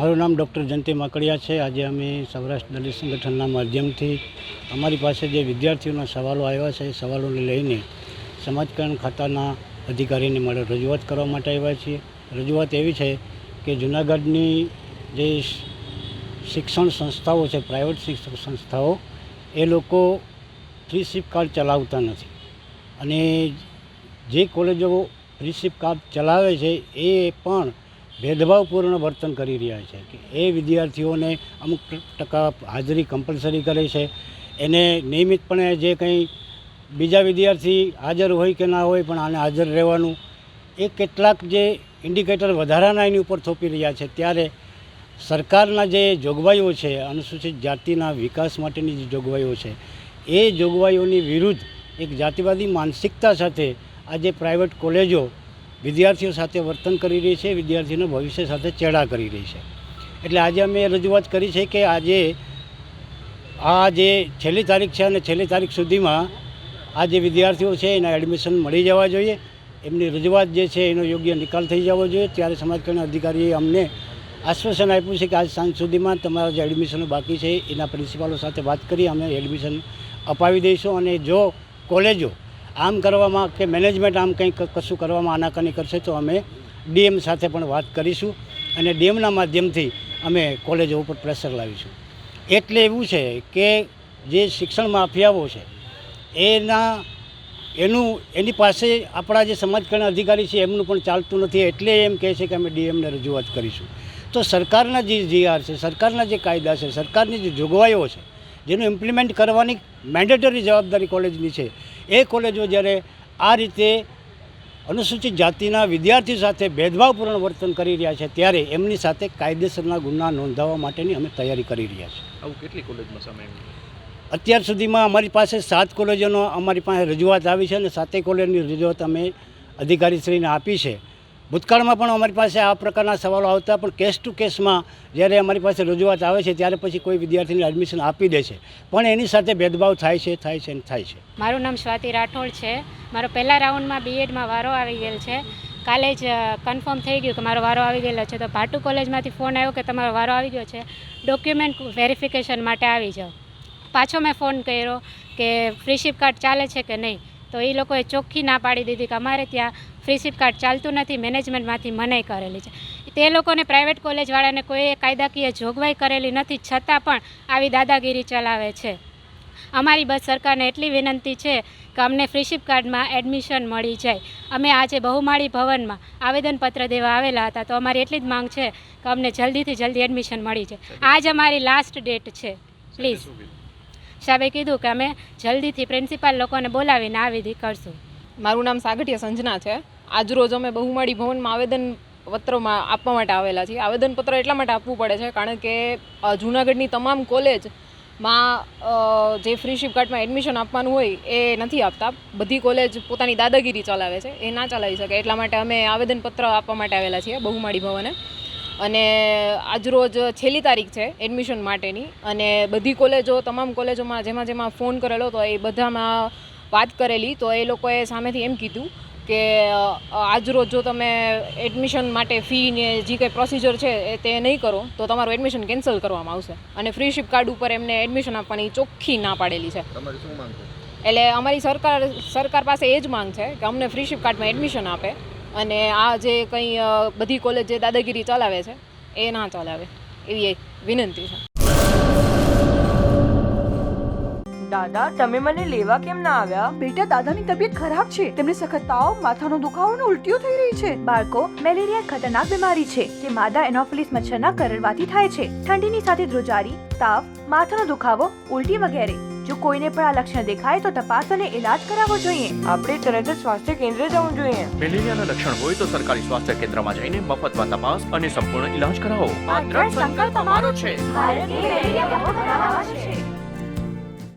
મારું નામ ડૉક્ટર જયંતિ માકડિયા છે. આજે અમે સૌરાષ્ટ્ર દલિત સંગઠનના માધ્યમથી અમારી પાસે જે વિદ્યાર્થીઓના સવાલો આવ્યા છે એ સવાલોને લઈને સમાજ કલ્યાણ ખાતાના અધિકારીને મળે રજૂઆત કરવા માટે આવ્યા છીએ. રજૂઆત એવી છે કે જૂનાગઢની જે શિક્ષણ સંસ્થાઓ છે, પ્રાઇવેટ શિક્ષણ સંસ્થાઓ, એ લોકો ફ્રી શિપ કાર્ડ ચલાવતા નથી. અને જે કોલેજો ફ્રી શિપ કાર્ડ ચલાવે છે એ પણ ભેદભાવપૂર્ણ વર્તન કરી રહ્યા છે કે એ વિદ્યાર્થીઓને અમુક ટકા હાજરી કમ્પલસરી કરે છે. એને નિયમિતપણે જે કંઈ બીજા વિદ્યાર્થી હાજર હોય કે ના હોય પણ આને હાજર રહેવાનું, એ કેટલાક જે ઇન્ડિકેટર વધારાના એની ઉપર થોપી રહ્યા છે. ત્યારે સરકારના જે જોગવાઈઓ છે, અનુસૂચિત જાતિના વિકાસ માટેની જે જોગવાઈઓ છે, એ જોગવાઈઓની વિરુદ્ધ એક જાતિવાદી માનસિકતા સાથે આજે પ્રાઇવેટ કોલેજો વિદ્યાર્થીઓ સાથે વર્તન કરી રહી છે, વિદ્યાર્થીઓના ભવિષ્ય સાથે ચેડા કરી રહી છે. એટલે આજે અમે રજૂઆત કરી છે કે આજે, આ જે છેલ્લી તારીખ છે અને છેલ્લી તારીખ સુધીમાં આ જે વિદ્યાર્થીઓ છે એના એડમિશન મળી જવા જોઈએ. એમની રજૂઆત જે છે એનો યોગ્ય નિકાલ થઈ જવો જોઈએ. ત્યારે સમાજ કલ્યાણ અધિકારીએ અમને આશ્વાસન આપ્યું છે કે આજ સાંજ સુધીમાં તમારા જે એડમિશનો બાકી છે એના પ્રિન્સિપાલો સાથે વાત કરી અમે એડમિશન અપાવી દઈશું અને જો કોલેજો આમ કરવામાં કે મેનેજમેન્ટ આમ કંઈક કશું કરવામાં આનાકાની કરશે તો અમે ડીએમ સાથે પણ વાત કરીશું અને ડીએમના માધ્યમથી અમે કોલેજો ઉપર પ્રેશર લાવીશું. એટલે એવું છે કે જે શિક્ષણ માફિયાઓ છે, એના, એનું, એની પાસે આપણા જે સમાજ કલ્યાણ અધિકારી છે એમનું પણ ચાલતું નથી, એટલે એમ કહે છે કે અમે ડીએમને રજૂઆત કરીશું. તો સરકારના જે જીઆર છે, સરકારના જે કાયદા છે, સરકારની જે જોગવાઈઓ છે, જેનું ઇમ્પ્લિમેન્ટ કરવાની મેન્ડેટરી જવાબદારી કોલેજની છે એ કોલેજો જ્યારે આ રીતે અનુસૂચિત જાતિના વિદ્યાર્થી સાથે ભેદભાવપૂર્ણ વર્તન કરી રહ્યા છે ત્યારે એમની સાથે કાયદેસરના ગુના નોંધાવવા માટેની અમે તૈયારી કરી રહ્યા છીએ. આવું કેટલી કોલેજમાં સામે અત્યાર સુધીમાં અમારી પાસે સાત કોલેજોનો અમારી પાસે રજૂઆત આવી છે અને સાતેય કોલેજની રજૂઆત અમે અધિકારીશ્રીને આપી છે. ભૂતકાળમાં પણ અમારી પાસે આ પ્રકારના સવાલો આવતા, પણ કેસ ટુ કેસમાં જ્યારે અમારી પાસે રજૂઆત આવે છે, ત્યારે પછી કોઈ વિદ્યાર્થીને એડમિશન આપી દે છે. પણ એની સાથે ભેદભાવ થાય છે થાય છે થાય છે. મારું નામ સ્વાતિ રાઠોડ છે. મારો પહેલા રાઉન્ડમાં બીએડમાં વારો આવી ગયેલ છે. કાલે જ કન્ફર્મ થઈ ગયું કે મારો વારો આવી ગયેલો છે. તો ભાટુ કોલેજમાંથી ફોન આવ્યો કે તમારો વારો આવી ગયો છે. ડોક્યુમેન્ટ વેરિફિકેશન માટે આવી જાઓ. પાછો મેં ફોન કર્યો કે ફ્રીશિપ કાર્ડ ચાલે છે કે નહીં? તો એ લોકોએ ચોખ્ખી ના પાડી દીધી કે અમારે ત્યાં ફ્રીશીપ કાર્ડ ચાલતું નથી મેનેજમેન્ટમાંથી મનાઈ કરેલી છે. તે લોકોને પ્રાઇવેટ કોલેજવાળાને કોઈએ કાયદાકીય જોગવાઈ કરેલી નથી છતાં પણ આવી દાદાગીરી ચલાવે છે. અમારી બસ સરકારને એટલી વિનંતી છે કે અમને ફ્રીશીપ કાર્ડમાં એડમિશન મળી જાય. અમે આજે બહુમાળી ભવનમાં આવેદનપત્ર દેવા આવેલા હતા તો અમારી એટલી જ માંગ છે કે અમને જલ્દીથી જલ્દી એડમિશન મળી જાય. આજ અમારી લાસ્ટ ડેટ છે. પ્લીઝ? સાહેબે કીધું કે અમે જલ્દીથી પ્રિન્સિપાલ લોકોને બોલાવીને આ વિધિ કરશું. મારું નામ સાગઠિયા સંજના છે. આજરોજ અમે બહુમાળી ભવનમાં આવેદન પત્રમાં આપવા માટે આવેલા છીએ. આવેદનપત્ર એટલા માટે આપવું પડે છે કારણ કે જૂનાગઢની તમામ કોલેજમાં જે ફ્રીશિપ કાર્ડમાં એડમિશન આપવાનું હોય એ નથી આપતા. બધી કોલેજ પોતાની દાદાગીરી ચલાવે છે. એ ના ચલાવી શકે. એટલા માટે અમે આવેદનપત્ર આપવા માટે આવેલા છીએ બહુમાળી ભવને. અને આજરોજ છેલ્લી તારીખ છે એડમિશન માટેની. અને બધી કોલેજો તમામ કોલેજોમાં જેમાં જેમાં ફોન કરેલો તો એ બધામાં વાત કરેલી. તો એ લોકોએ સામેથી એમ કીધું કે આજરોજ જો તમે એડમિશન માટે ફી ને જે કંઈ પ્રોસિજર છે એ તે નહીં કરો તો તમારું એડમિશન કેન્સલ કરવામાં આવશે. અને ફ્રીશિપ કાર્ડ ઉપર એમને એડમિશન આપવાની ચોખ્ખી ના પાડેલી છે. એટલે અમારી સરકાર સરકાર પાસે એ જ માંગ છે કે અમને ફ્રીશિપ કાર્ડમાં એડમિશન આપે. અને આ જે કંઈ બધી કોલેજ જે દાદાગીરી ચલાવે છે એ ના ચલાવે. એવી એક વિનંતી છે. દાદા તમે મને લેવા કેમ ના આવ્યા? બેટા દાદાની તબિયત ખરાબ છે. તેમને સખત તાવ માથાનો દુખાવો અને ઉલટીઓ થઈ રહી છે. બાળકો મેલેરિયા ખતરનાક બીમારી છે જે માદા એનોફિલિસ મચ્છરના કરડવાથી થાય છે. ઠંડીની સાથે ધ્રુજારી તાવ માથાનો દુખાવો ઉલટી વગેરે. કોઈને પણ આ લક્ષણ દેખાય તો તપાસ અને ઇલાજ કરાવવો જોઈએ. આપણે તરત જ સ્વાસ્થ્ય કેન્દ્ર જવું જોઈએ. મેલેરિયાના લક્ષણ હોય તો સરકારી સ્વાસ્થ્ય કેન્દ્રમાં જઈને મફતમાં તપાસ અને સંપૂર્ણ ઈલાજ કરાવો. આ દ્રઢ સંકલ્પ અમારો છે. ભારતની મેલેરિયા બનાવવા છે